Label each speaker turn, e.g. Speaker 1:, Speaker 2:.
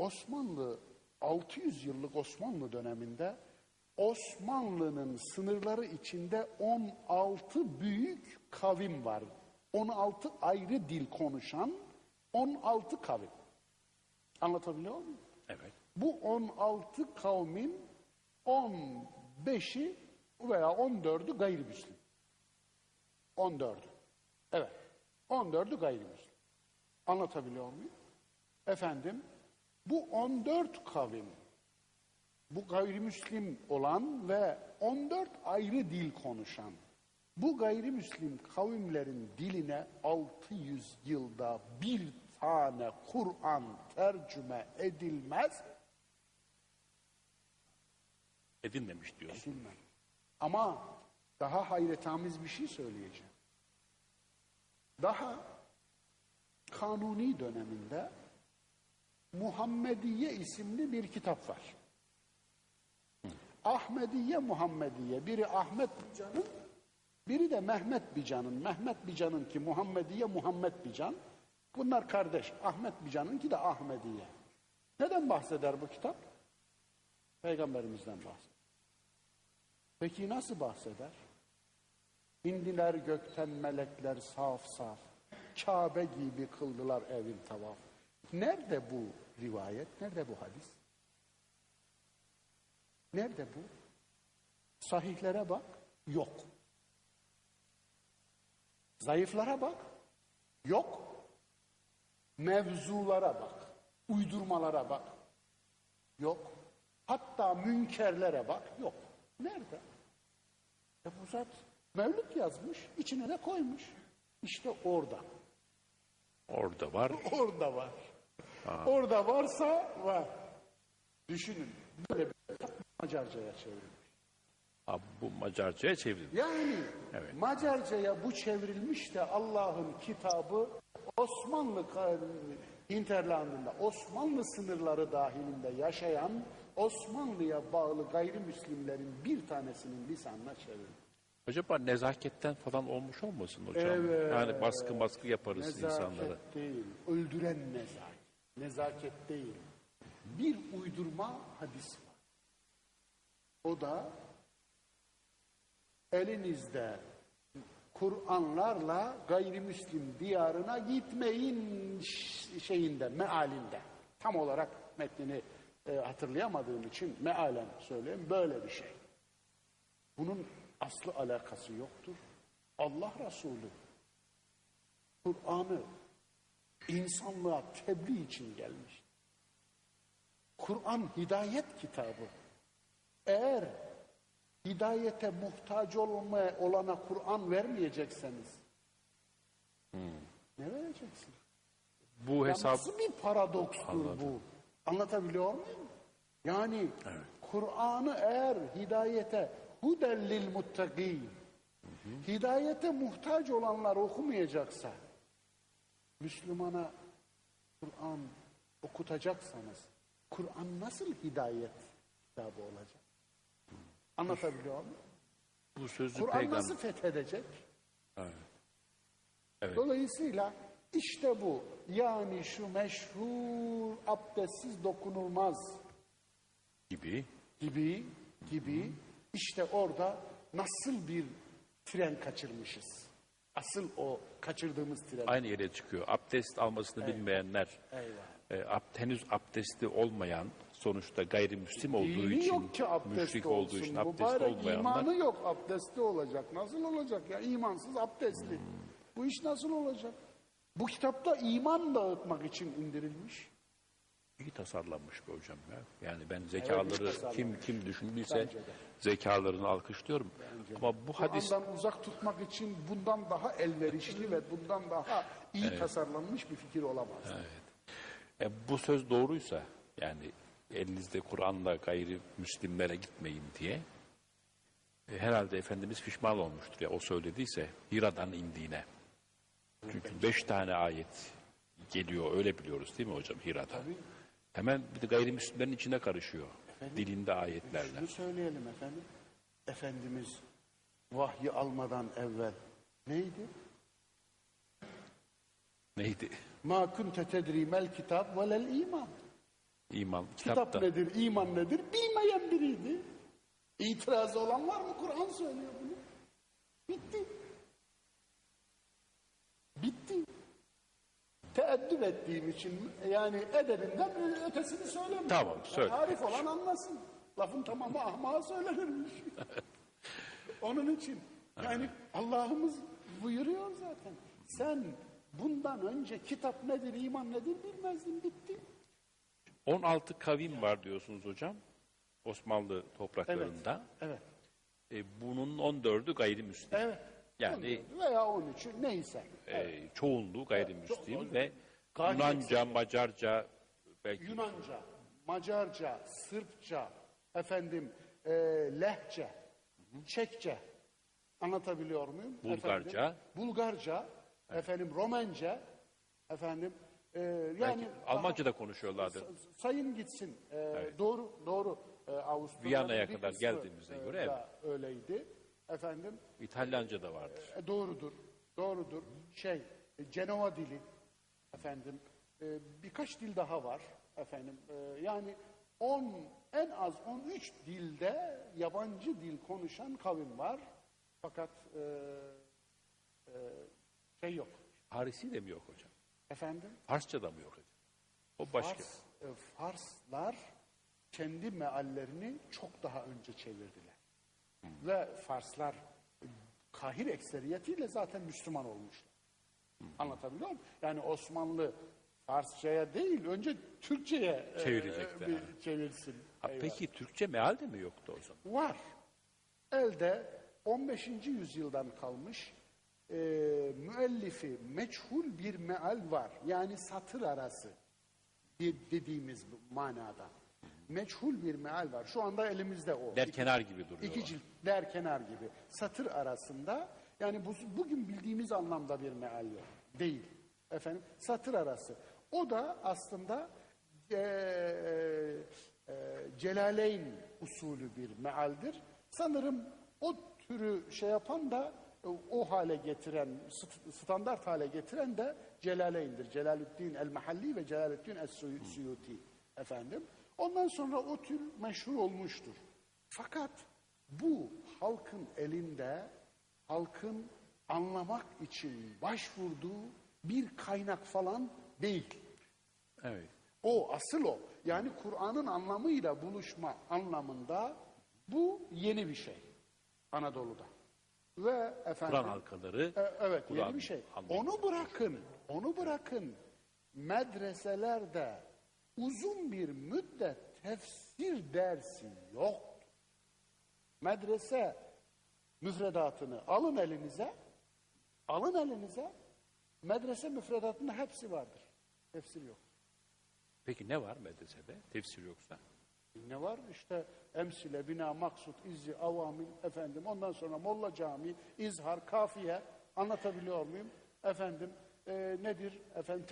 Speaker 1: Osmanlı 600 yıllık Osmanlı döneminde Osmanlı'nın sınırları içinde 16 büyük kavim var. 16 ayrı dil konuşan 16 kavim. Anlatabiliyor muyum?
Speaker 2: Evet.
Speaker 1: Bu 16 kavmin 15'i veya 14'ü gayrimüslim. 14'ü. Evet. 14'ü gayrimüslim. Anlatabiliyor muyum? Efendim, bu 14 kavim, bu gayrimüslim olan ve 14 ayrı dil konuşan, bu gayrimüslim kavimlerin diline 600 yılda bir tane Kur'an tercüme edilmez,
Speaker 2: Edilmemiş diyorsun.
Speaker 1: edilmez. Ama daha hayretamiz bir şey söyleyeceğim. Daha kanuni döneminde Muhammediye isimli bir kitap var. Ahmediye Muhammediye. Biri Ahmet Bican'ın, biri de Mehmet Bican'ın. Mehmet Bican'ın ki Muhammediye Muhammed Bican. Bunlar kardeş. Ahmet Bican'ınki de Ahmediye. Neden bahseder bu kitap? Peygamberimizden bahseder. Peki nasıl bahseder? İndiler gökten melekler saf saf. Kabe gibi kıldılar evin tavaf. Nerede bu rivayet? Nerede bu hadis? Nerede bu? Sahihlere bak. Yok. Zayıflara bak. Yok. Mevzulara bak. Uydurmalara bak. Yok. Hatta münkerlere bak. Yok. Nerede? E bu zat Mevlüt yazmış, içine de koymuş. İşte orada.
Speaker 2: Orada var.
Speaker 1: Orada var. Orada varsa var. Düşünün. Böyle bir Macarca'ya çevrilmiş.
Speaker 2: Ha, bu Macarca'ya çevrildi.
Speaker 1: Yani
Speaker 2: Evet.
Speaker 1: Macarca'ya bu çevrilmiş de Allah'ın kitabı Osmanlı hinterlandında, Osmanlı sınırları dahilinde yaşayan Osmanlı'ya bağlı gayrimüslimlerin bir tanesinin lisanına çevrilmiş.
Speaker 2: Acaba nezaketten falan olmuş olmasın hocam?
Speaker 1: Evet.
Speaker 2: Yani baskı baskı yaparız
Speaker 1: Nezaket
Speaker 2: insanlara.
Speaker 1: değil, öldüren nezaket. Nezaket değil. Bir uydurma hadis var. O da elinizde Kur'anlarla gayrimüslim diyarına gitmeyin şeyinde, mealinde. Tam olarak metnini e, hatırlayamadığım için mealen söyleyeyim böyle bir şey. Bunun aslı alakası yoktur. Allah Resulü Kur'an'ı insanlığa tebliğ için gelmiş. Kur'an hidayet kitabı. Eğer hidayete muhtaç olmaya olana Kur'an vermeyecekseniz ne vereceksin?
Speaker 2: Bu
Speaker 1: Ya
Speaker 2: hesap
Speaker 1: nasıl bir paradokstur bu? Anlatabiliyor muyum? Yani Kur'an'ı eğer hidayete hudellil muttaqin hidayete muhtaç olanlar okumayacaksa Müslümana Kur'an okutacaksanız Kur'an nasıl hidayet kitabı olacak? Anlatabiliyor muyum?
Speaker 2: bu sözü
Speaker 1: Kur'an
Speaker 2: peygamber.
Speaker 1: nasıl fethedecek?
Speaker 2: Evet.
Speaker 1: Dolayısıyla işte bu. Yani şu meşhur abdestsiz dokunulmaz
Speaker 2: gibi
Speaker 1: gibi gibi işte orada nasıl bir tren kaçırmışız. Asıl o kaçırdığımız tren.
Speaker 2: aynı yere çıkıyor. Abdest almasını bilmeyenler,
Speaker 1: Eyvah.
Speaker 2: e, ab- henüz abdestli olmayan sonuçta gayrimüslim olduğu
Speaker 1: Dini
Speaker 2: için,
Speaker 1: yok ki
Speaker 2: müşrik
Speaker 1: olsun.
Speaker 2: olduğu için
Speaker 1: Mübarek
Speaker 2: olmayanlar
Speaker 1: imanı yok abdestli olacak. Nasıl olacak ya imansız abdestli. Bu iş nasıl olacak? Bu kitapta iman dağıtmak için indirilmiş.
Speaker 2: İyi tasarlanmış be hocam ya. Yani ben zekaları
Speaker 1: tasarlanmış.
Speaker 2: kim kim düşündüyse zekalarını alkışlıyorum. Ama bu hadis
Speaker 1: Kur'an'dan uzak tutmak için bundan daha elverişli ve bundan daha iyi tasarlanmış bir fikir olamaz.
Speaker 2: E, bu söz doğruysa yani elinizde Kur'an'la gayrimüslimlere gitmeyin diye e, herhalde Efendimiz pişman olmuştur ya o söylediyse Hira'dan indiğine. Çünkü beş tane ayet geliyor öyle biliyoruz değil mi hocam Hira'da? Hemen bir de gayrimüslimlerin içine karışıyor. Dilinde ayetlerle.
Speaker 1: Şunu söyleyelim efendim. Efendimiz vahyi almadan evvel neydi?
Speaker 2: Neydi?
Speaker 1: Ma kunte tedri mel kitap velel iman.
Speaker 2: İman,
Speaker 1: Kitap
Speaker 2: kitapta.
Speaker 1: nedir, iman nedir bilmeyen biriydi. İtirazı olan var mı? Kur'an söylüyor bunu. Bitti. Bitti. Teeddüp ettiğim için yani edebinden ötesini söylemiyorum.
Speaker 2: Tamam, söyle.
Speaker 1: Arif olan anlasın. Lafın tamamı ahmağa söylenirmiş. Onun için yani Allah'ımız buyuruyor zaten. Sen bundan önce kitap nedir, iman nedir bilmezdin, bitti.
Speaker 2: 16 kavim var diyorsunuz hocam. Osmanlı topraklarında.
Speaker 1: Evet.
Speaker 2: E, bunun 14'ü gayrimüslim.
Speaker 1: Evet.
Speaker 2: Yani
Speaker 1: veya 13'ü neyse.
Speaker 2: e, çoğunluğu gayrimüslim
Speaker 1: Evet,
Speaker 2: ve Yunanca, Macarca belki
Speaker 1: Yunanca, Macarca, Sırpça, efendim e, Lehçe, Çekçe anlatabiliyor muyum?
Speaker 2: Bulgarca.
Speaker 1: Efendim, Bulgarca, efendim Romence, efendim e, yani
Speaker 2: belki Almanca da konuşuyorlardır.
Speaker 1: Sa- sayın gitsin. E, Doğru, doğru. E, bir
Speaker 2: kadar
Speaker 1: kısmı,
Speaker 2: geldiğimize
Speaker 1: e,
Speaker 2: göre
Speaker 1: da öyleydi. Efendim
Speaker 2: İtalyanca da vardır.
Speaker 1: e, doğrudur. Doğrudur. Şey, e, Cenova dili efendim e, birkaç dil daha var efendim. E, yani 10 en az 13 dilde yabancı dil konuşan kavim var. Fakat e, e, şey yok.
Speaker 2: Farisi de mi yok hocam?
Speaker 1: Efendim
Speaker 2: Farsça da mı yok hocam? O başka.
Speaker 1: Fars, e, Farslar kendi meallerini çok daha önce çevirdiler. Ve Farslar kahir ekseriyetiyle zaten Müslüman olmuşlar. Anlatabiliyor muyum? Yani Osmanlı Farsçaya değil, önce Türkçe'ye
Speaker 2: Çevirecekler.
Speaker 1: e, bir çevirsin.
Speaker 2: Ha,
Speaker 1: Eyvallah.
Speaker 2: peki Türkçe meal de mi yoktu o zaman?
Speaker 1: Var. Elde 15. yüzyıldan kalmış e, müellifi meçhul bir meal var. Yani satır arası de- dediğimiz manada. Meçhul bir meal var. Şu anda elimizde o.
Speaker 2: Derkenar gibi duruyor.
Speaker 1: İki cilt derkenar gibi. Satır arasında yani bu, bugün bildiğimiz anlamda bir meal yok. Değil. Efendim satır arası. O da aslında eee eee, Celaleyn usulü bir mealdir. Sanırım o türü şey yapan da e, o hale getiren, st- standart hale getiren de Celaleyn'dir. Celalüddin el-Mahalli ve Celalüddin es-Suyuti efendim. Ondan sonra o tür meşhur olmuştur. Fakat bu halkın elinde, halkın anlamak için başvurduğu bir kaynak falan değil.
Speaker 2: Evet.
Speaker 1: O asıl o. Yani Kur'an'ın anlamıyla buluşma anlamında bu yeni bir şey Anadolu'da. Ve efendim
Speaker 2: Kur'an halkaları.
Speaker 1: e, evet
Speaker 2: Kur'an
Speaker 1: yeni bir şey.
Speaker 2: anlayışı.
Speaker 1: Onu bırakın. Onu bırakın. Medreselerde uzun bir müddet tefsir dersi yok. Medrese müfredatını alın elinize. Alın elinize. Medrese müfredatında hepsi vardır. Tefsir yok.
Speaker 2: Peki ne var medresede? Tefsir yoksa.
Speaker 1: Ne var? İşte emsile, bina, maksut, izzi, avamil, efendim. Ondan sonra molla cami, izhar, kafiye. Anlatabiliyor muyum? Efendim e, nedir? Efendim